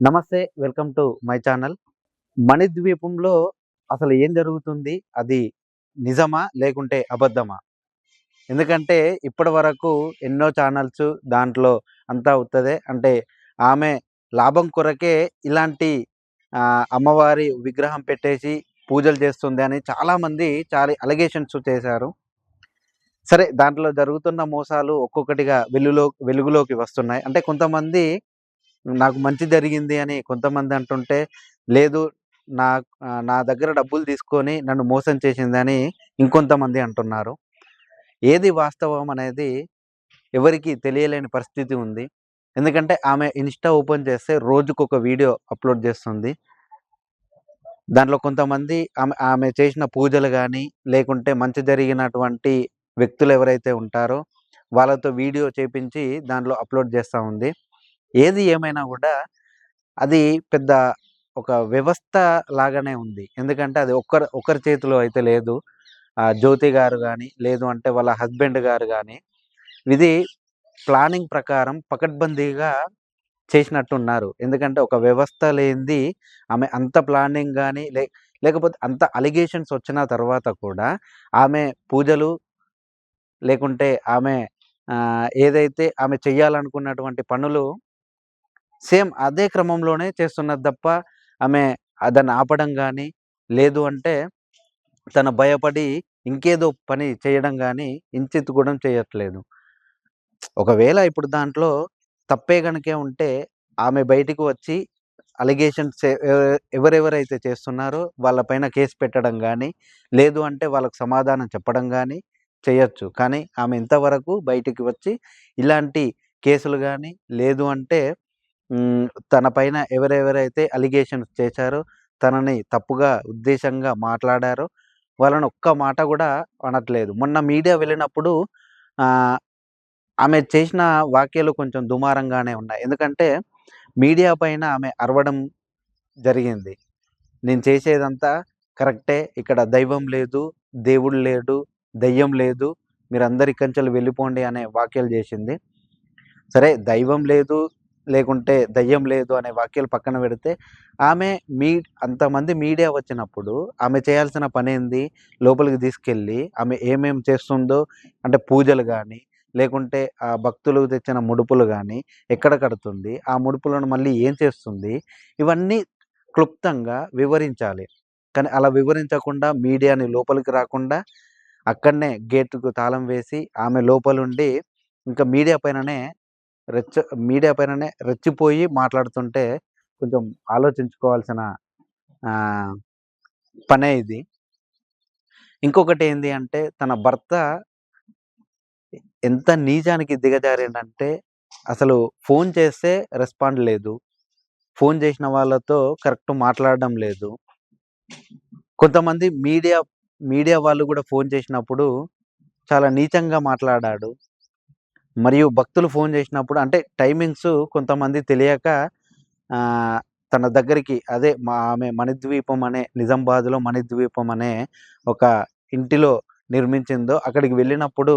నమస్తే welcome to my channel. మణిద్వీపంలో అసలు ఏం జరుగుతుంది? అది నిజమా? లేకుంటే అబద్ధమా? ఎందుకంటే ఇప్పటి వరకు ఎన్నో ఛానల్స్ దాంట్లో అంతా అవుతుంది అంటే ఆమె లాభం కొరకే ఇలాంటి ఆ, అమ్మవారి విగ్రహం పెట్టేసి పూజలు చేస్తుంది అని చాలామంది చాలా అలిగేషన్స్ చేశారు. సరే దాంట్లో జరుగుతున్న మోసాలు ఒక్కొక్కటిగా వెలుగులో వెలుగులోకి వస్తున్నాయి. అంటే కొంతమంది నాకు మంచి జరిగింది అని కొంతమంది అంటుంటే లేదు నా నా దగ్గర డబ్బులు తీసుకొని నన్ను మోసం చేసిందని ఇంకొంతమంది అంటున్నారు. ఏది వాస్తవం అనేది ఎవరికి తెలియలేని పరిస్థితి ఉంది. ఎందుకంటే ఆమె ఇన్స్టా ఓపెన్ చేస్తే రోజుకు ఒక వీడియో అప్లోడ్ చేస్తుంది. దాంట్లో కొంతమంది ఆమె ఆమె చేసిన పూజలు కానీ లేకుంటే మంచి జరిగినటువంటి వ్యక్తులు ఎవరైతే ఉంటారో వాళ్ళతో వీడియో చేపించి దాంట్లో అప్లోడ్ చేస్తూ ఉంది. ఏది ఏమైనా కూడా అది పెద్ద ఒక వ్యవస్థ లాగానే ఉంది. ఎందుకంటే అది ఒక్కరి ఒకరి చేతిలో అయితే లేదు. ఆ, జ్యోతి గారు కానీ లేదు అంటే వాళ్ళ హస్బెండ్ గారు కానీ ఇది ప్లానింగ్ ప్రకారం పకడ్బందీగా చేసినట్టున్నారు. ఎందుకంటే ఒక వ్యవస్థ లేనిది ఆమె అంత ప్లానింగ్ కానీ లే లేకపోతే అంత అలిగేషన్స్ వచ్చిన తర్వాత కూడా ఆమె పూజలు లేకుంటే ఆమె ఏదైతే ఆమె చెయ్యాలనుకున్నటువంటి పనులు సేమ్ అదే క్రమంలోనే చేస్తున్నది తప్ప ఆమె దాన్ని ఆపడం కానీ లేదు అంటే తన భయపడి ఇంకేదో పని చేయడం కానీ ఇంచెత్తు కూడా చేయట్లేదు. ఒకవేళ ఇప్పుడు దాంట్లో తప్పే కనుకే ఉంటే ఆమె బయటికి వచ్చి అలిగేషన్స్ ఎవరెవరైతే చేస్తున్నారో వాళ్ళపైన కేసు పెట్టడం కానీ లేదు అంటే వాళ్ళకు సమాధానం చెప్పడం కానీ చేయొచ్చు. కానీ ఆమె ఇంతవరకు బయటికి వచ్చి ఇలాంటి కేసులు కానీ లేదు అంటే తన పైన ఎవరెవరైతే అలిగేషన్స్ చేశారో తనని తప్పుగా ఉద్దేశంగా మాట్లాడారో వాళ్ళని ఒక్క మాట కూడా అనట్లేదు. మొన్న మీడియా వెళ్ళినప్పుడు ఆమె చేసిన వాక్యాలు కొంచెం దుమారంగానే ఉన్నాయి. ఎందుకంటే మీడియా పైన ఆమె అరవడం జరిగింది. నేను చేసేదంతా కరెక్టే. ఇక్కడ దైవం లేదు దేవుడు లేడు దయ్యం లేదు మీరందరి కంచెలు వెళ్ళిపోండి అనే వాక్యాలు చేసింది. సరే దైవం లేదు లేకుంటే దయ్యం లేదు అనే వాక్యాలు పక్కన పెడితే ఆమె మీ అంతమంది మీడియా వచ్చినప్పుడు ఆమె చేయాల్సిన పని ఏంది? లోపలికి తీసుకెళ్ళి ఆమె ఏమేం చేస్తుందో అంటే పూజలు కానీ లేకుంటే ఆ భక్తులు తెచ్చిన ముడుపులు కానీ ఎక్కడ కడుతుంది? ఆ ముడుపులను మళ్ళీ ఏం చేస్తుంది? ఇవన్నీ క్లుప్తంగా వివరించాలి. కానీ అలా వివరించకుండా మీడియాని లోపలికి రాకుండా అక్కడనే గేటుకు తాళం వేసి ఆమె లోపలుండి ఇంకా మీడియా పైననే రెచ్చ మీడియా పైననే రెచ్చిపోయి మాట్లాడుతుంటే కొంచెం ఆలోచించుకోవాల్సిన పనే ఇది. ఇంకొకటి ఏంది అంటే తన భర్త ఎంత నీచానికి దిగజారిందంటే అసలు ఫోన్ చేస్తే రెస్పాండ్ లేదు. ఫోన్ చేసిన వాళ్ళతో కరెక్ట్ మాట్లాడడం లేదు. కొంతమంది మీడియా మీడియా వాళ్ళు కూడా ఫోన్ చేసినప్పుడు చాలా నీచంగా మాట్లాడాడు. మరియు భక్తులు ఫోన్ చేసినప్పుడు అంటే టైమింగ్స్ కొంతమంది తెలియక తన దగ్గరికి అదే మా ఆమె మణిద్వీపం అనే నిజామాబాద్లో మణిద్వీపం అనే ఒక ఇంటిలో నిర్మించిందో అక్కడికి వెళ్ళినప్పుడు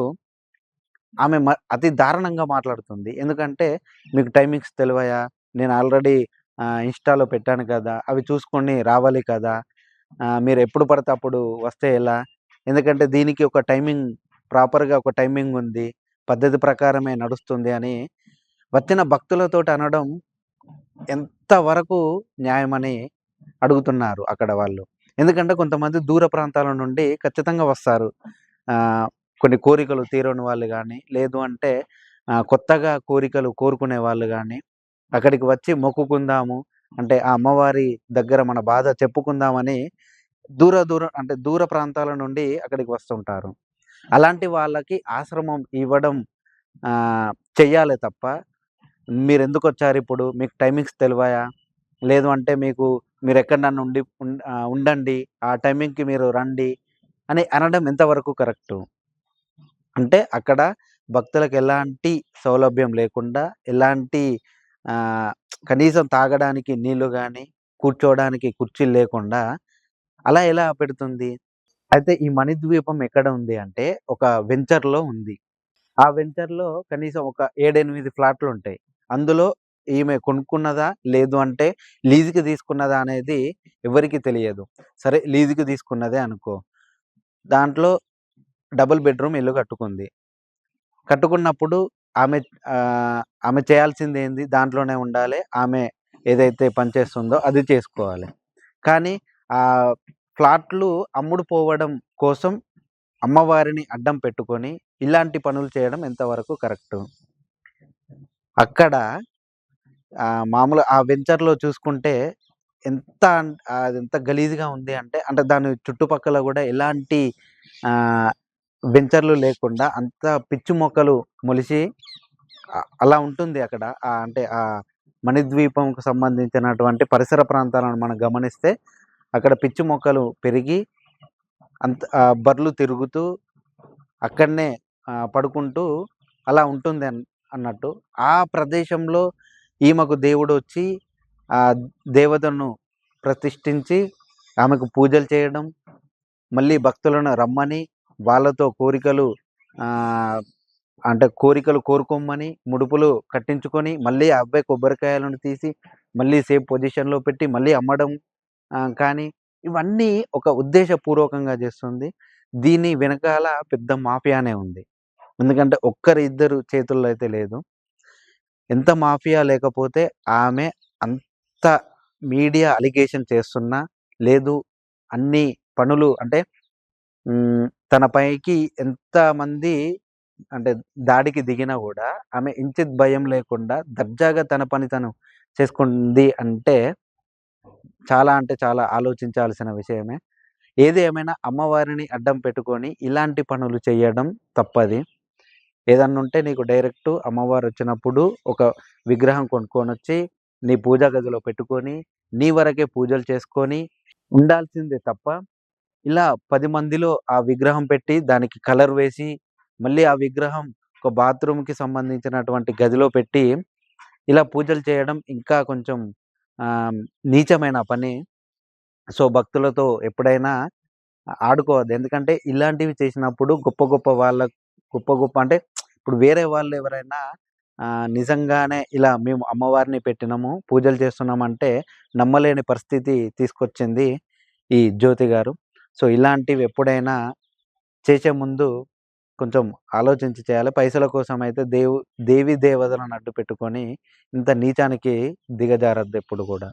ఆమె మ- అతి దారుణంగా మాట్లాడుతుంది. ఎందుకంటే మీకు టైమింగ్స్ తెలివయా? నేను ఆల్రెడీ ఇన్స్టాలో పెట్టాను కదా అవి చూసుకొని రావాలి కదా మీరు ఎప్పుడు పడితే అప్పుడు వస్తే ఎలా? ఎందుకంటే దీనికి ఒక టైమింగ్ ప్రాపర్గా ఒక టైమింగ్ ఉంది. పద్ధతి ప్రకారమే నడుస్తుంది అని వచ్చిన భక్తులతో అనడం ఎంతవరకు న్యాయమని అడుగుతున్నారు అక్కడ వాళ్ళు. ఎందుకంటే కొంతమంది దూర ప్రాంతాల నుండి ఖచ్చితంగా వస్తారు. ఆ, కొన్ని కోరికలు తీరని వాళ్ళు కానీ లేదు అంటే కొత్తగా కోరికలు కోరుకునే వాళ్ళు కానీ అక్కడికి వచ్చి మొక్కుకుందాము అంటే ఆ అమ్మవారి దగ్గర మన బాధ చెప్పుకుందామని దూర దూర అంటే దూర ప్రాంతాల నుండి అక్కడికి వస్తుంటారు. అలాంటి వాళ్ళకి ఆశ్రమం ఇవ్వడం చెయ్యాలి తప్ప మీరు ఎందుకు వచ్చారు ఇప్పుడు? మీకు టైమింగ్స్ తెలివాయా? లేదు అంటే మీకు మీరు ఎక్కడన్నా ఉండి ఉం- ఉండండి ఆ టైమింగ్కి మీరు రండి అని అనడం ఎంతవరకు కరెక్టు? అంటే అక్కడ భక్తులకు ఎలాంటి సౌలభ్యం లేకుండా ఎలాంటి కనీసం తాగడానికి నీళ్ళు కానీ కూర్చోవడానికి కుర్చీలు లేకుండా అలా ఎలా పెడుతుంది? అయితే ఈ మణిద్వీపం ఎక్కడ ఉంది అంటే ఒక వెంచర్లో ఉంది ఆ వెంచర్లో కనీసం ఒక ఏడెనిమిది ఫ్లాట్లు ఉంటాయి అందులో ఈమె కొనుక్కున్నదా? లేదు అంటే లీజుకి తీసుకున్నదా? అనేది ఎవరికీ తెలియదు. సరే లీజుకి తీసుకున్నదే అనుకో. దాంట్లో డబుల్ బెడ్‌రూమ్ ఇల్లు కట్టుకుంది. కట్టుకున్నప్పుడు ఆమె ఆమె చేయాల్సింది ఏంది దాంట్లోనే ఉండాలి ఆమె ఏదైతే పని చేస్తుందో అది చేసుకోవాలి. కానీ ఆ ప్లాట్లు అమ్ముడుపోవడం కోసం అమ్మవారిని అడ్డం పెట్టుకొని ఇలాంటి పనులు చేయడం ఎంతవరకు కరెక్టు? అక్కడ మామూలు ఆ వెంచర్‌లో చూసుకుంటే ఎంత అది ఎంత గలీజ్‌గా ఉంది అంటే, అంటే దాని చుట్టుపక్కల కూడా ఎలాంటి వెంచర్‌లు లేకుండా అంత పిచ్చి మొక్కలు మొలిసి అలా ఉంటుంది అక్కడ. అంటే ఆ మణిద్వీపంకు సంబంధించినటువంటి పరిసర ప్రాంతాలను మనం గమనిస్తే అక్కడ పిచ్చి మొక్కలు పెరిగి అంత బర్లు బర్రెలు తిరుగుతూ అక్కడనే పడుకుంటూ అలా ఉంటుంది అన్నట్టు. ఆ ప్రదేశంలో ఈమెకు దేవుడు వచ్చి ఆ దేవతను ప్రతిష్ఠించి ఆమెకు పూజలు చేయడం, మళ్ళీ భక్తులను రమ్మని వాళ్ళతో కోరికలు అంటే కోరికలు కోరుకోమని, ముడుపులు కట్టించుకొని, మళ్ళీ అబ్బాయి కొబ్బరికాయలను తీసి మళ్ళీ సేమ్ పొజిషన్‌లో పెట్టి మళ్ళీ అమ్మడం కానీ ఇవన్నీ ఒక ఉద్దేశపూర్వకంగా చేస్తుంది. దీని వెనకాల పెద్ద మాఫియానే ఉంది. ఎందుకంటే ఒక్కరు, ఇద్దరు చేతుల్లో అయితే లేదు. ఎంత మాఫియా లేకపోతే ఆమె అంత మీడియా అలిగేషన్ చేస్తున్నా, లేదు అన్ని పనులు అంటే తన పైకి ఎంతమంది అంటే దాడికి దిగినా కూడా ఆమె ఇంచిత్ భయం లేకుండా దర్జాగా తన పని తను చేసుకుంది అంటే చాలా అంటే చాలా ఆలోచించాల్సిన విషయమే. ఏది ఏమైనా అమ్మవారిని అడ్డం పెట్టుకొని ఇలాంటి పనులు చేయడం తప్పది. ఏదన్నా ఉంటే నీకు డైరెక్టు అమ్మవారొచ్చినప్పుడు ఒక విగ్రహం కొనుక్కొని వచ్చి నీ పూజా గదిలో పెట్టుకొని, నీ వరకే పూజలు చేసుకొని ఉండాల్సిందే తప్ప, ఇలా పది మందిలో ఆ విగ్రహం పెట్టి దానికి కలర్ వేసి, మళ్ళీ ఆ విగ్రహం ఒక బాత్రూమ్‌కి సంబంధించినటువంటి గదిలో పెట్టి, ఇలా పూజలు చేయడం ఇంకా కొంచెం నీచమైన పని. సో, భక్తులతో ఎప్పుడైనా ఆడుకోవద్దు. ఎందుకంటే ఇలాంటివి చేసినప్పుడు గొప్ప గొప్ప వాళ్ళ గొప్ప గొప్ప అంటే ఇప్పుడు వేరే వాళ్ళు ఎవరైనా నిజంగానే ఇలా మేము అమ్మవారిని పెట్టినాము, పూజలు చేస్తున్నామంటే నమ్మలేని పరిస్థితి తీసుకొచ్చింది ఈ జ్యోతి గారు. సో, ఇలాంటివి ఎప్పుడైనా చేసే ముందు కొంచెం ఆలోచించి చేయాలి. పైసల కోసం అయితే దేవు దేవి దేవతలను అడ్డు పెట్టుకొని ఇంత నీచానికి దిగజారద్దు ఎప్పుడు కూడా